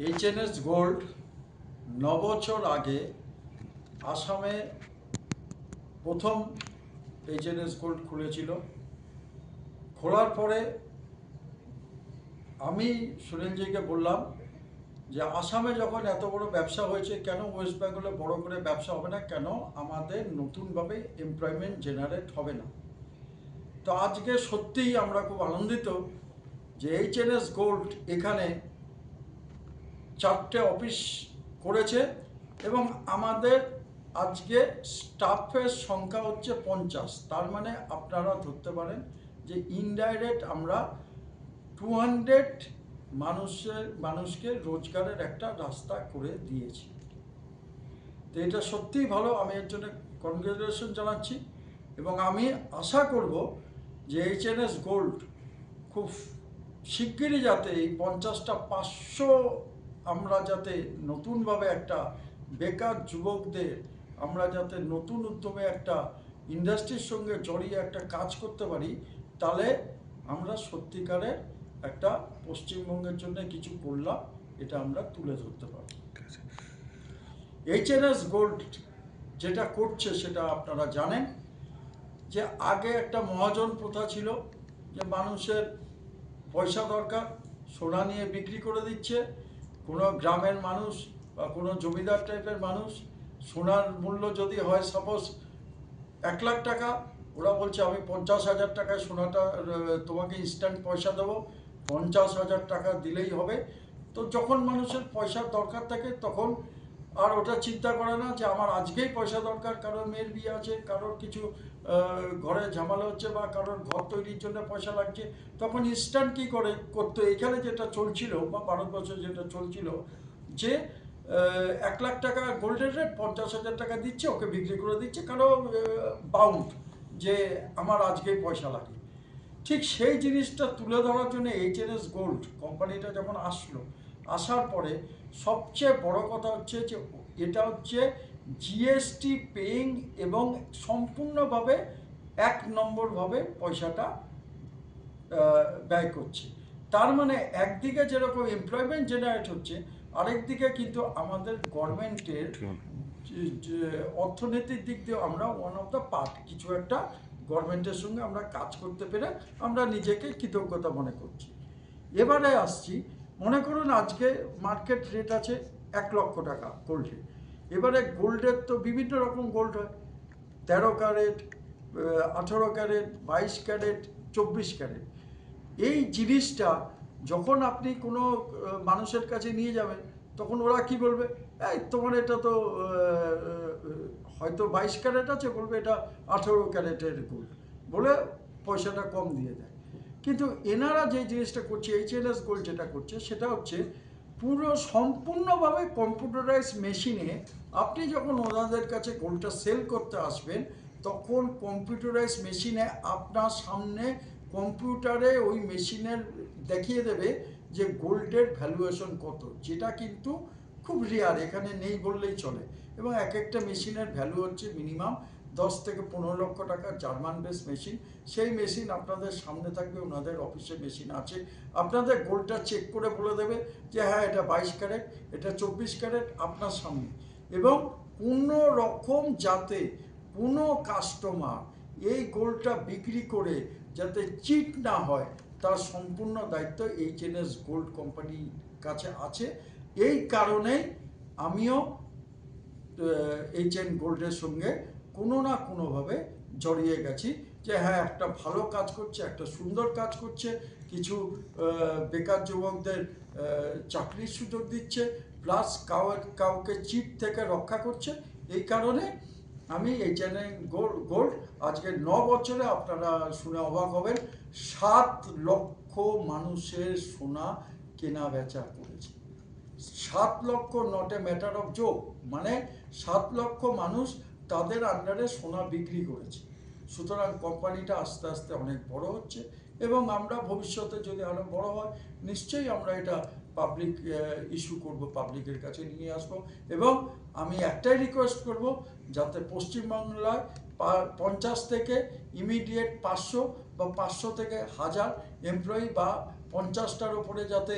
HNS gold ন বছর আগে আসামে প্রথম এইচএনএস গোল্ড খুলেছিল। খোলার পরে আমি সুনীলজিকে বললাম যে, আসামে যখন এত বড় ব্যবসা হয়েছে, কেন ওয়েস্ট বেঙ্গলে বড় করে ব্যবসা হবে না? কেন আমাদের নতুনভাবে এমপ্লয়মেন্ট জেনারেট হবে না? তো আজকে সত্যিই আমরা খুব আনন্দিত যে এইচএনএস গোল্ড এখানে চারটে অফিস করেছে এবং আমাদের আজকে স্টাফের সংখ্যা হচ্ছে পঞ্চাশ। তার মানে আপনারা ধরতে পারেন যে ইনডাইরেক্ট আমরা টু হান্ড্রেড মানুষের, মানুষকে রোজগারের একটা রাস্তা করে দিয়েছি। তো এটা সত্যিই ভালো, আমি এর জন্য কনগ্রেচুলেশন জানাচ্ছি এবং আমি আশা করব যে এইচএনএস গোল্ড খুব শিগগিরই যাতে এই পঞ্চাশটা পাঁচশো আমরা যাতে নতুনভাবে একটা বেকার যুবকদের, আমরা যাতে নতুন উদ্যমে একটা ইন্ডাস্ট্রির সঙ্গে জড়িয়ে একটা কাজ করতে পারি, তাহলে আমরা সত্যিকারের একটা পশ্চিমবঙ্গের জন্য কিছু করলাম, এটা আমরা তুলে ধরতে পারব। এইচএনএস গোল্ড যেটা করছে সেটা আপনারা জানেন, যে আগে একটা মহাজন প্রথা ছিল যে মানুষের পয়সা দরকার, সোনা নিয়ে বিক্রি করে দিচ্ছে কোনো গ্রামের মানুষ বা কোনো জমিদার টাইপের মানুষ সোনার মূল্য যদি হয় সাপোজ এক লাখ টাকা, ওরা বলছে, আমি পঞ্চাশ হাজার টাকায় সোনাটা তোমাকে ইনস্ট্যান্ট পয়সা দেবো। পঞ্চাশ হাজার টাকা দিলেই হবে। তো যখন মানুষের পয়সার দরকার থাকে, তখন আর ওটা চিন্তা করে না যে, আমার আজকেই পয়সা দরকার, কারোর মেয়ের বিয়ে আছে, কারোর কিছু ঘরে ঝামেলা হচ্ছে বা কারোর ঘর তৈরির জন্য পয়সা লাগছে, তখন ইনস্ট্যান্ট কী করে করতো? এখানে যেটা চলছিল বা ভারতবর্ষে যেটা চলছিল যে এক লাখ টাকা গোল্ডের রেট পঞ্চাশ হাজার টাকা দিচ্ছে, ওকে বিক্রি করে দিচ্ছে, কারও বাউন্ড যে আমার আজকেই পয়সা লাগে। ঠিক সেই জিনিসটা তুলে ধরার জন্য এইচএনএস গোল্ড কোম্পানিটা যখন আসলো, আসার পরে সবচেয়ে বড় কথা হচ্ছে যে এটা হচ্ছে জিএসটি পেইং এবং সম্পূর্ণভাবে এক নম্বরভাবে পয়সাটা ব্যয় করছে। তার মানে একদিকে যেরকম এমপ্লয়মেন্ট জেনারেট হচ্ছে আরেকদিকে কিন্তু আমাদের গভর্নমেন্টের অর্থনীতির দিক দিয়ে আমরা ওয়ান অফ দ্য পার্ট কিছু একটা গভর্নমেন্টের সঙ্গে আমরা কাজ করতে পেরে আমরা নিজেকে কৃতজ্ঞতা মনে করছি। এবারে আসছি মনে করুন আজকে মার্কেট রেট আছে এক লক্ষ টাকা গোল্ডে এবারে গোল্ডের তো বিভিন্ন রকম গোল্ড হয়। তেরো ক্যারেট আঠেরো ক্যারেট বাইশ ক্যারেট চব্বিশ ক্যারেট এই জিনিসটা যখন আপনি কোনো মানুষের কাছে নিয়ে যাবেন, তখন ওরা কি বলবে? এই তোমার এটা তো হয়তো বাইশ ক্যারেট আছে, বলবে এটা আঠেরো ক্যারেটের গোল্ড বলে পয়সাটা কম দিয়ে দেয়। কিন্তু এনারা যে জিনিসটা করছে এইচএনএস গোল্ড যেটা করছে, সেটা হচ্ছে পুরো সম্পূর্ণভাবে কম্পিউটারাইজ মেশিনে আপনি যখন ওনাদের কাছে গোল্ডটা সেল করতে আসবেন, তখন কম্পিউটারাইজ মেশিনে আপনার সামনে কম্পিউটারে ওই মেশিনের দেখিয়ে দেবে যে গোল্ডের ভ্যালুয়েশন কত, যেটা কিন্তু খুব রেয়ার এখানে নেই বললেই চলে। এবং এক একটা মেশিনের ভ্যালু হচ্ছে মিনিমাম দশ থেকে পনেরো লক্ষ টাকা জার্মান বেস মেশিন। সেই মেশিন আপনাদের সামনে থাকবে, ওনাদের অফিসে মেশিন আছে। আপনাদের গোলটা চেক করে বলে দেবে যে হ্যাঁ এটা বাইশ ক্যারেট, এটা চব্বিশ ক্যারেট আপনার সামনে। এবং কোনো রকম যাতে কোনো কাস্টমার এই গোলটা বিক্রি করে যাতে চিট না হয়, তার সম্পূর্ণ দায়িত্ব এইচএনএস গোল্ড কোম্পানির কাছে আছে। এই কারণে আমিও এইচ এন গোল্ডের সঙ্গে কোনো না কোনোভাবে জড়িয়ে গেছি যে হ্যাঁ একটা ভালো কাজ করছে, একটা সুন্দর কাজ করছে, কিছু বেকার যুবকদের চাকরির সুযোগ দিচ্ছে প্লাস কাউ, কাউকে চিট থেকে রক্ষা করছে। এই কারণে আমি এই চ্যানেল গোল্ড গোল্ড আজকে ন বছরে আপনারা শুনে অবাক হবেন, সাত লক্ষ মানুষের সোনা কেনা বেচা করেছে। সাত lakh not a matter of joke মানে সাত লক্ষ মানুষ তাদের আন্ডারে সোনা বিক্রি করেছে। সুতরাং কোম্পানিটা আস্তে আস্তে অনেক বড় হচ্ছে এবং আমরা ভবিষ্যতে যদি আরও বড় হয়, নিশ্চয়ই আমরা এটা পাবলিক ইস্যু করব পাবলিকের কাছে নিয়ে আসব। এবং আমি একটাই রিকোয়েস্ট করব, যাতে পশ্চিমবাংলায় পঞ্চাশ থেকে ইমিডিয়েট পাঁচশো বা পাঁচশো থেকে হাজার এমপ্লয়ি বা পঞ্চাশটার ওপরে যাতে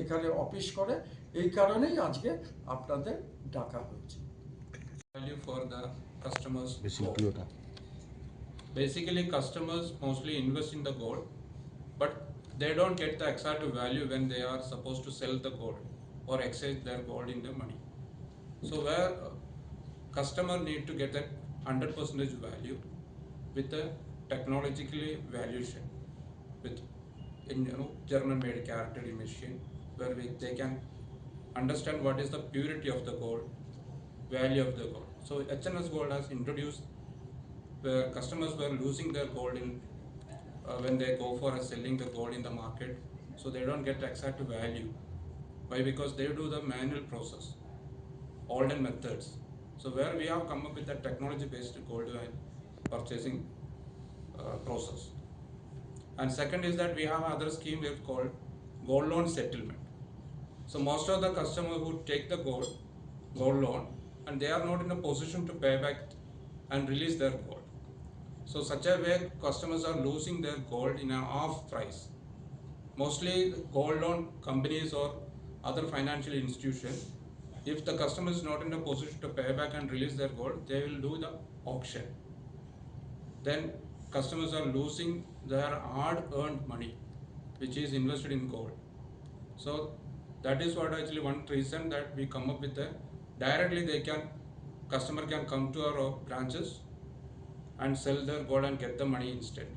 এখানে অফিস করে। এই কারণেই আজকে আপনাদের ডাকা হয়েছে। value for the customers gold. basically customers mostly invest in the gold but they don't get the exact value when they are supposed to sell the gold or exchange their gold in the money so where customer need to get that 100 percentage value with a technologically valuation with in you know, German made character machine where we, they can understand what is the purity of the gold value of the gold. So HNS Gold has introduced where customers were losing their gold in uh, when they go for a selling the gold in the market, so they don't get exact value. Why? Because they do the manual process, olden methods. So where we have come up with a technology-based gold purchasing uh, process. And second is that we have other scheme we have called gold loan settlement. So most of the customers who take the gold, gold loan, and they are not in a position to pay back and release their gold. So such a way customers are losing their gold in an off price. Mostly gold loan companies or other financial institutions, if the customer is not in a position to pay back and release their gold, they will do the auction. Then customers are losing their hard earned money, which is invested in gold. So that is what actually one reason that we come up with a directly they can customer can come to our branches and sell their gold and get the money instant.